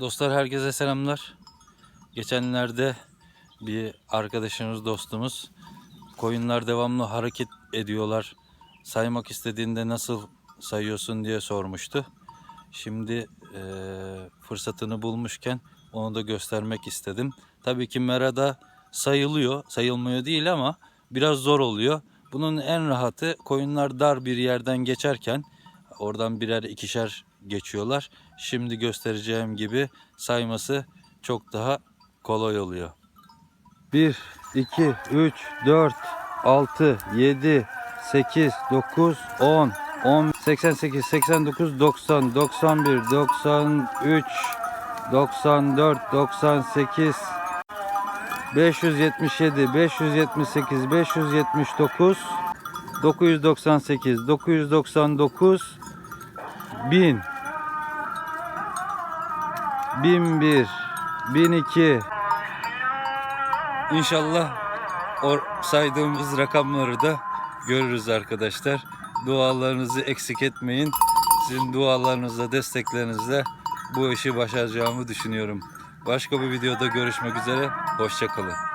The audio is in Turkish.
Dostlar herkese selamlar. Geçenlerde bir arkadaşımız, dostumuz koyunlar devamlı hareket ediyorlar. Saymak istediğinde nasıl sayıyorsun diye sormuştu. Şimdi eee, fırsatını bulmuşken onu da göstermek istedim. Tabii ki merada sayılıyor, sayılmıyor değil ama biraz zor oluyor. Bunun en rahatı koyunlar dar bir yerden geçerken oradan birer ikişer geçiyorlar. Şimdi göstereceğim gibi sayması çok daha kolay oluyor. 1, 2, 3, 4, 6, 7, 8, 9, 10, 10, 88, 89, 90, 91, 93, 94, 98, 577, 578, 579, 998, 999, 1000, 1001, 1002. İnşallah o saydığımız rakamları da görürüz arkadaşlar. Dualarınızı eksik etmeyin. Sizin dualarınızla, desteklerinizle bu işi başaracağımı düşünüyorum. Başka bir videoda görüşmek üzere. Hoşçakalın.